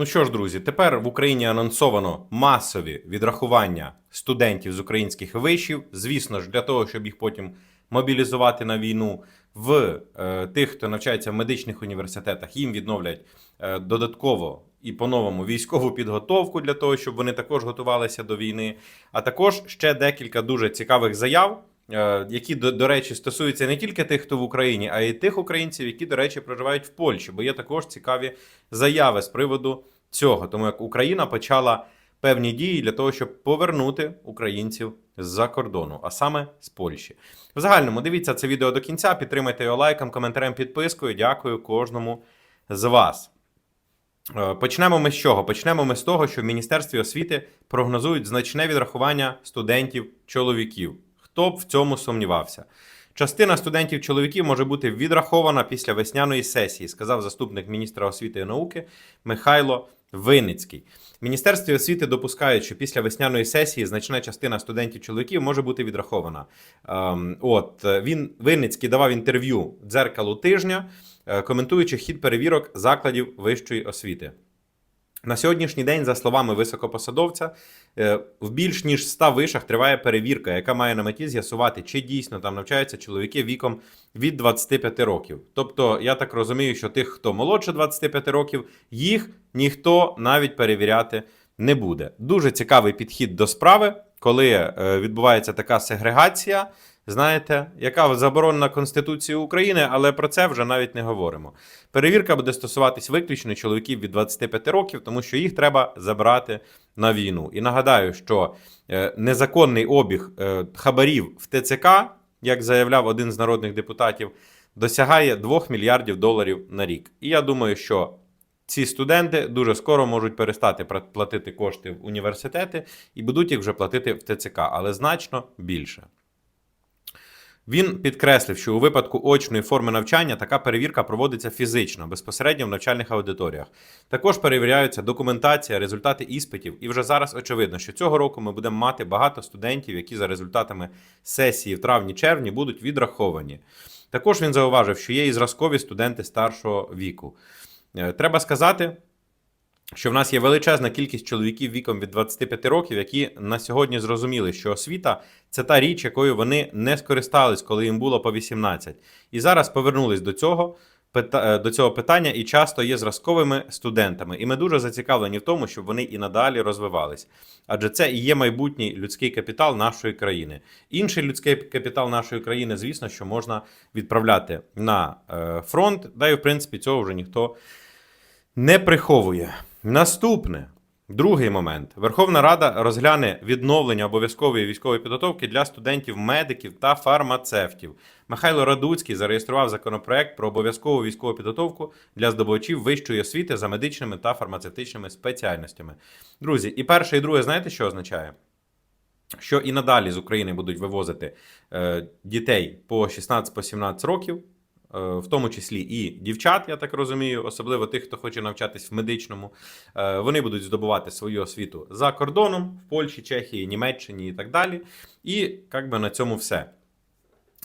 Ну що ж, друзі, тепер в Україні анонсовано масові відрахування студентів з українських вишів. Звісно ж, для того, щоб їх потім мобілізувати на війну в е, тих, хто навчається в медичних університетах, їм відновлять е, додатково і по-новому військову підготовку для того, щоб вони також готувалися до війни. А також ще декілька дуже цікавих заяв. Е, Які до, до речі стосуються не тільки тих, хто в Україні, а й тих українців, які, до речі, проживають в Польщі, бо є також цікаві заяви з приводу цього, тому як Україна почала певні дії для того, щоб повернути українців з-за кордону, а саме з Польщі. В загальному дивіться це відео до кінця, підтримайте його лайком, коментарем, підпискою. Дякую кожному з вас. Е, Почнемо ми з чого? Почнемо ми з того, що в Міністерстві освіти прогнозують значне відрахування студентів-чоловіків. Хто б в цьому сумнівався? Частина студентів-чоловіків може бути відрахована після весняної сесії, сказав заступник міністра освіти і науки Михайло Винницький. В Міністерстві освіти допускають, що після весняної сесії значна частина студентів-чоловіків може бути відрахована. Ем, от він Винницький давав інтерв'ю дзеркалу тижня, е, коментуючи хід перевірок закладів вищої освіти. На сьогоднішній день, за словами високопосадовця, е, в більш ніж 100 вишах триває перевірка, яка має на меті з'ясувати, чи дійсно там навчаються чоловіки віком від 25 років. Тобто, я так розумію, що тих, хто молодше 25 років, їх ніхто навіть перевіряти не буде. Дуже цікавий підхід до справи, коли е, відбувається така сегрегація. Знаєте, яка заборонена Конституцією України, але про це вже навіть не говоримо. Перевірка буде стосуватись виключно чоловіків від 25 років, тому що їх треба забрати на війну. І нагадаю, що е, незаконний обіг е, хабарів в ТЦК, як заявляв один з народних депутатів, досягає 2 мільярдів доларів на рік. І я думаю, що ці студенти дуже скоро можуть перестати платити кошти в університети і будуть їх вже платити в ТЦК, але значно більше. Він підкреслив, що у випадку очної форми навчання така перевірка проводиться фізично, безпосередньо в навчальних аудиторіях. Також перевіряються документація, результати іспитів. І вже зараз очевидно, що цього року ми будемо мати багато студентів, які за результатами сесії в травні-червні будуть відраховані. Також він зауважив, що є і зразкові студенти старшого віку. Е, Треба сказати, що в нас є величезна кількість чоловіків віком від 25 років, які на сьогодні зрозуміли, що освіта це та річ, якою вони не скористались, коли їм було по 18. І зараз повернулись до цього. е, До цього питання і часто є зразковими студентами, і ми дуже зацікавлені в тому, щоб вони і надалі розвивались. Адже це і є майбутній людський капітал нашої країни. Інший людський капітал нашої країни, звісно, що можна відправляти на е, фронт, да і в принципі цього вже ніхто не приховує. Наступне. Другий момент. Верховна Рада розгляне відновлення обов'язкової військової підготовки для студентів, медиків та фармацевтів. Михайло Радуцький зареєстрував законопроект про обов'язкову військову підготовку для здобувачів вищої освіти за медичними та фармацевтичними спеціальностями. Друзі, і перше, і друге, знаєте, що означає? Що і надалі з України будуть вивозити е, дітей по 16-17 років, в тому числі і дівчат, я так розумію, особливо тих, хто хоче навчатись в медичному. Е, Вони будуть здобувати свою освіту за кордоном в Польщі, Чехії, Німеччині і так далі. І як би на цьому все.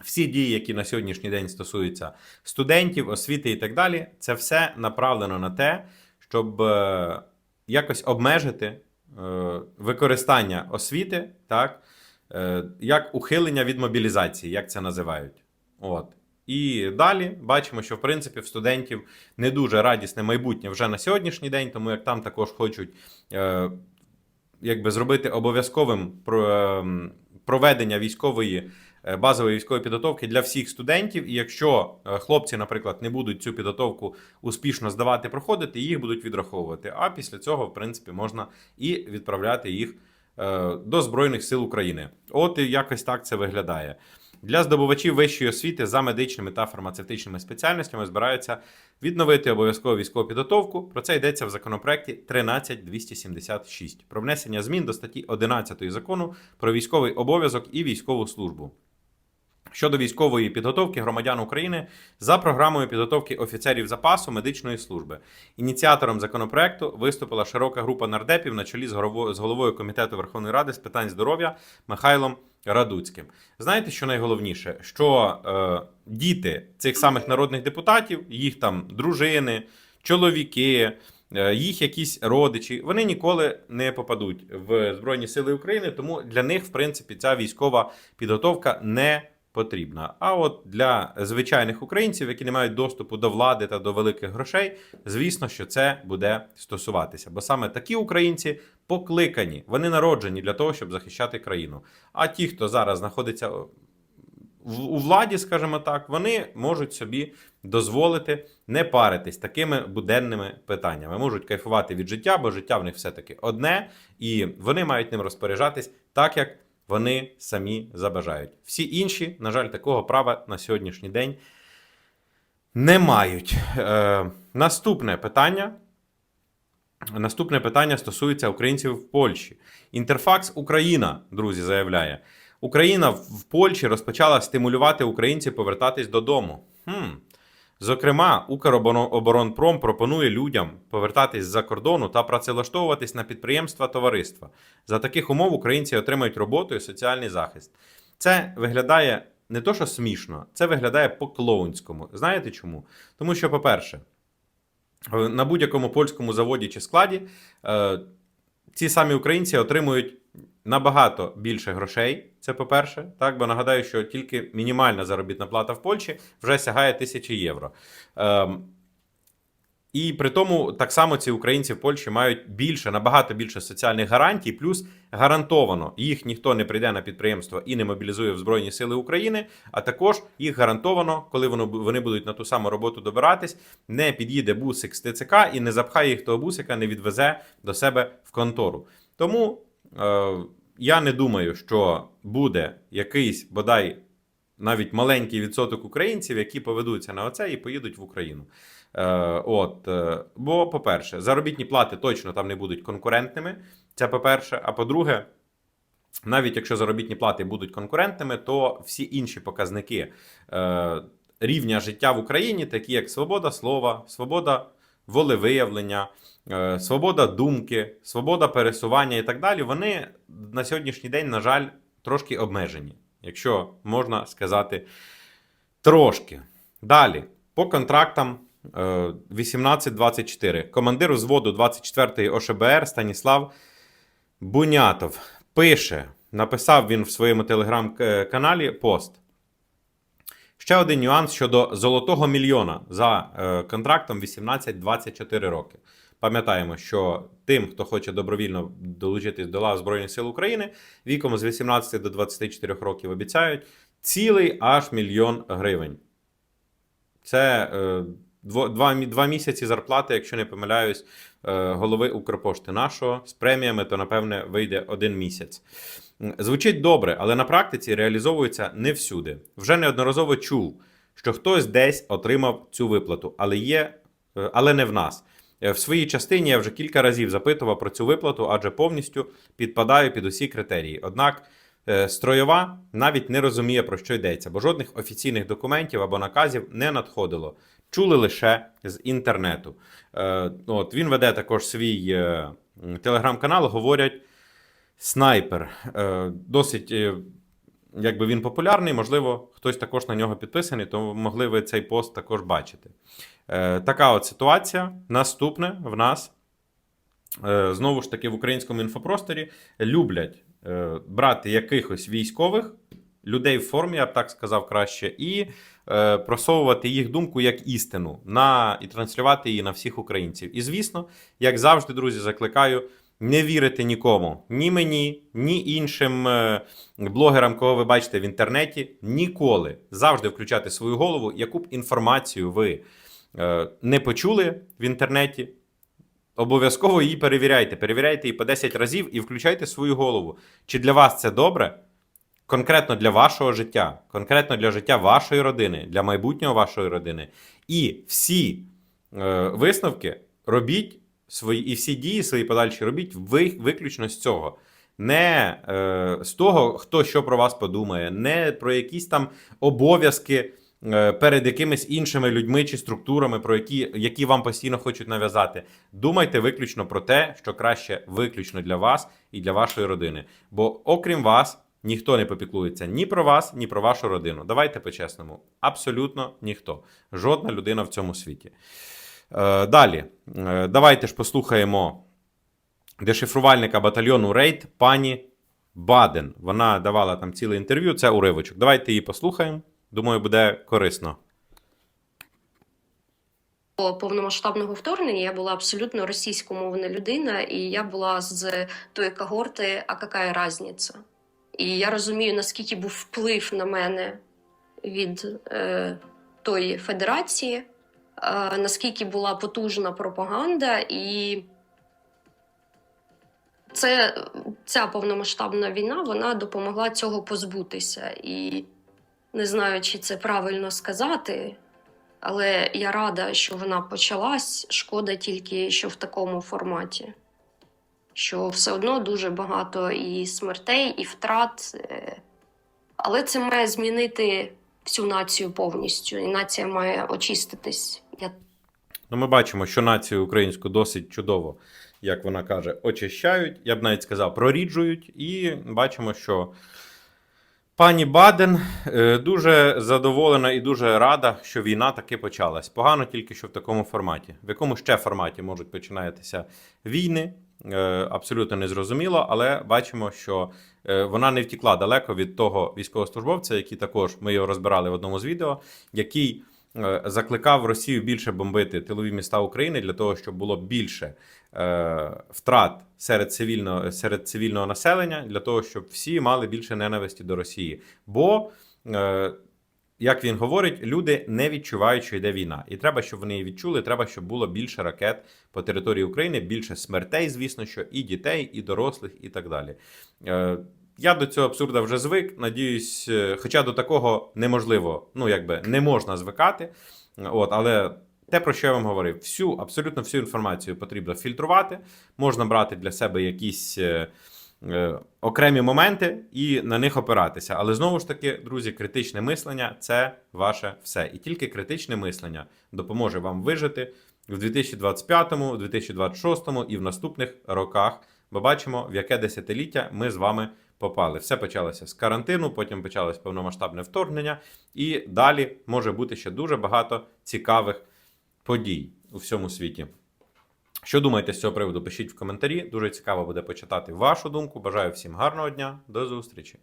Всі дії, які на сьогоднішній день стосуються студентів, освіти і так далі, це все направлено на те, щоб е, якось обмежити е, використання освіти, так, е, як ухилення від мобілізації, як це називають. От. І далі бачимо, що в принципі в студентів не дуже радісне майбутнє вже на сьогоднішній день, тому як там також хочуть е, якби зробити обов'язковим ем, проведення військової е, базової військової підготовки для всіх студентів. І якщо е, хлопці, наприклад, не будуть цю підготовку успішно здавати, проходити, їх будуть відраховувати. А після цього, в принципі, можна і відправляти їх е, до Збройних сил України. От якось так це виглядає. Для здобувачів вищої освіти за медичними та фармацевтичними спеціальностями збираються відновити обов'язкову військову підготовку. Про це йдеться в законопроекті 13276 про внесення змін до статті 11 закону про військовий обов'язок і військову службу. Щодо військової підготовки громадян України за програмою підготовки офіцерів запасу медичної служби. Ініціатором законопроекту виступила широка група нардепів на чолі з головою, комітету Верховної Ради з питань здоров'я Михайлом Радуцьким. Знаєте, що найголовніше? Що е, діти цих самих народних депутатів, їх там дружини, чоловіки, е, їх якісь родичі, вони ніколи не попадуть в Збройні Сили України, тому для них, в принципі, ця військова підготовка не потрібна. А от для звичайних українців, які не мають доступу до влади та до великих грошей, звісно, що це буде стосуватися. Бо саме такі українці покликані, вони народжені для того, щоб захищати країну. А ті, хто зараз знаходиться у владі, скажімо так, вони можуть собі дозволити не паритись такими буденними питаннями. Можуть кайфувати від життя, бо життя в них все-таки одне, і вони мають ним розпоряджатись так, як вони самі забажають. Всі інші, на жаль, такого права на сьогоднішній день не мають. Е, наступне питання. Наступне питання стосується українців в Польщі. Інтерфакс Україна, друзі, заявляє. Україна в Польщі розпочала стимулювати українців повертатись додому. Хм. Зокрема, Укроборонпром пропонує людям повертатись з-за кордону та працевлаштовуватись на підприємства товариства. За таких умов українці отримають роботу і соціальний захист. Це виглядає не то, що смішно, це виглядає по-клоунському. Знаєте чому? Тому що, по-перше, на будь-якому польському заводі чи складі е, ці самі українці отримують набагато більше грошей. Це по-перше, так бо нагадаю, що тільки мінімальна заробітна плата в Польщі вже сягає тисячі євро. Ем, і при тому так само ці українці в Польщі мають більше, набагато більше соціальних гарантій, плюс гарантовано їх ніхто не прийде на підприємство і не мобілізує в Збройні Сили України. А також їх гарантовано, коли вони будуть на ту саму роботу добиратись, не під'їде бусик з ТЦК і не запхає їх того бусика, не відвезе до себе в контору. Тому я не думаю, що буде якийсь бодай навіть маленький відсоток українців, які поведуться на оце і поїдуть в Україну. Е, от, е, бо, по-перше, заробітні плати точно там не будуть конкурентними. Це по-перше. А по-друге, навіть якщо заробітні плати будуть конкурентними, то всі інші показники е, рівня життя в Україні, такі як свобода слова, свобода волевиявлення, е, свобода думки, свобода пересування і так далі, вони на сьогоднішній день, на жаль, трошки обмежені, якщо можна сказати трошки. Далі, по контрактам. е, 18-24. Командир взводу 24-ї ОШБР Станіслав Бунятов пише: написав він в своєму телеграм-каналі пост. Ще один нюанс щодо золотого мільйона за е, контрактом 18-24 роки. Пам'ятаємо, що тим, хто хоче добровільно долучитись до лав Збройних сил України, віком з 18 до 24 років обіцяють цілий аж мільйон гривень. Це е, два, два місяці зарплати, якщо не помиляюсь, е, голови Укрпошти нашого з преміями, то напевне вийде один місяць. Звучить добре, але на практиці реалізовується не всюди. Вже неодноразово чув, що хтось десь отримав цю виплату, але є, е, але не в нас. Е, В своїй частині я вже кілька разів запитував про цю виплату, адже повністю підпадаю під усі критерії. Однак е, стройова навіть не розуміє, про що йдеться, бо жодних офіційних документів або наказів не надходило. Чули лише з інтернету. От він веде також свій телеграм-канал. Говорять снайпер. Е, Досить. е, Якби він популярний, можливо, хтось також на нього підписаний, то могли ви цей пост також бачити. Е, така от ситуація. Наступне в нас знову ж таки в українському інфопросторі люблять брати якихось військових людей в формі, я б так сказав краще, і просовувати їх думку як істину на і транслювати її на всіх українців. І звісно, як завжди, друзі, закликаю. Не вірити нікому, ні мені, ні іншим е, блогерам, кого ви бачите в інтернеті, ніколи завжди включати свою голову, яку б інформацію ви е, не почули в інтернеті. Обов'язково її перевіряйте. Перевіряйте її по 10 разів і включайте свою голову. Чи для вас це добре? Конкретно для вашого життя, конкретно для життя вашої родини, для майбутнього вашої родини. І всі е, висновки робіть свої, і всі дії свої подальші робіть ви, виключно з цього. Не е, з того, хто що про вас подумає, не про якісь там обов'язки е, перед якимись іншими людьми чи структурами, про які, які вам постійно хочуть нав'язати. Думайте виключно про те, що краще виключно для вас і для вашої родини. Бо окрім вас, ніхто не попіклується ні про вас, ні про вашу родину. Давайте по-чесному. Абсолютно ніхто. Жодна людина в цьому світі. Е, Далі, Е, давайте ж послухаємо дешифрувальника батальйону Рейд пані Баден. Вона давала там ціле інтерв'ю. Це уривочок. Давайте її послухаємо. Думаю, буде корисно. До повномасштабного вторгнення я була абсолютно російськомовна людина, і я була з тої когорти, а яка разниця? І я розумію, наскільки був вплив на мене від е, тої федерації, наскільки була потужна пропаганда, і це, ця повномасштабна війна вона допомогла цього позбутися. І не знаю, чи це правильно сказати. Але я рада, що вона почалась. Шкода тільки, що в такому форматі. Що все одно дуже багато і смертей, і втрат. е, Але це має змінити всю націю повністю, і нація має очиститись. Я Ну, ми бачимо, що націю українську досить чудово, як вона каже, очищають. Я б навіть сказав, проріджують. І бачимо, що пані Баден е, дуже задоволена і дуже рада, що війна таки почалась. Погано тільки що в такому форматі. В якому ще форматі можуть починатися війни? Е, Абсолютно незрозуміло, але бачимо, що е, вона не втікла далеко від того військовослужбовця, який також ми його розбирали в одному з відео, який е, закликав Росію більше бомбити тилові міста України для того, щоб було більше втрат серед цивільного, серед цивільного населення, для того, щоб всі мали більше ненависті до Росії. Бо, як він говорить, люди не відчувають, що йде війна. І треба, щоб вони її відчули. Треба, щоб було більше ракет по території України, більше смертей, звісно, що і дітей, і дорослих, і так далі. Е, я до цього абсурда вже звик. Надіюсь, е, хоча до такого неможливо, ну якби не можна звикати. От, але те, про що я вам говорив, всю, абсолютно всю інформацію потрібно фільтрувати. Можна брати для себе якісь е, окремі моменти і на них опиратися. Але знову ж таки, друзі, критичне мислення це ваше все. І тільки критичне мислення допоможе вам вижити в 2025, у 2026 і в наступних роках. Бо бачимо, в яке десятиліття ми з вами попали. Все почалося з карантину, потім почалось повномасштабне вторгнення, і далі може бути ще дуже багато цікавих подій у всьому світі. Що думаєте з цього приводу? Пишіть в коментарі. Дуже цікаво буде почитати вашу думку. Бажаю всім гарного дня. До зустрічі!